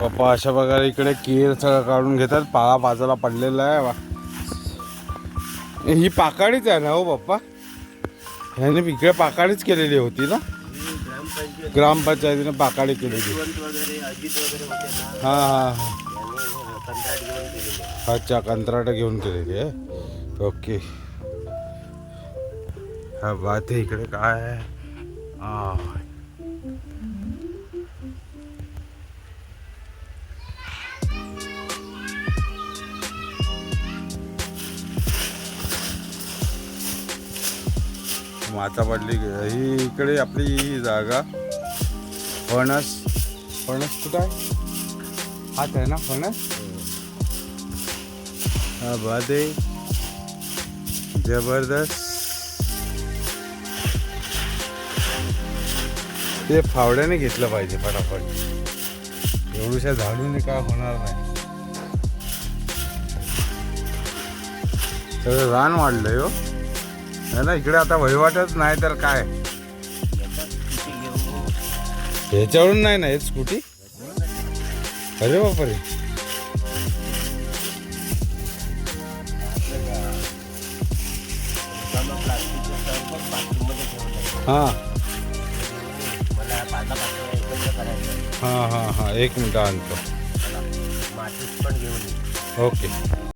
पप्पा अशा प्रकारे इकडे केर सगळं काढून घेतात. पाळा बाजूला पडलेला आहे वा. ही पाकाडीच आहे ना हो पप्पा? ह्याने इकडे पाकाडीच केलेली होती ना? ग्रामपंचायतीने पाकाडी केलेली. हां हां हां. अच्छा कंत्राट घेऊन केलेली आहे. ओके. हा बात आहे इकडे काय? आहे माता पडली ही इकडे आपली ही जागा. फणस. फणस कुठं आहे? हाच आहे ना फणस? हा बाद जबरदस्त. ते फावड्याने घेतलं पाहिजे फटाफट. एवढ्याशा झाडून काय होणार नाही? सगळं रान वाढलंय हो. है ना इकडे आता वहिवाटच नाही तर काय? ह्याच्यावरून नाही ना हेच स्कूटी? अरे बापरे. हां. हां हां हां एक मिनिट आणतो. ओके.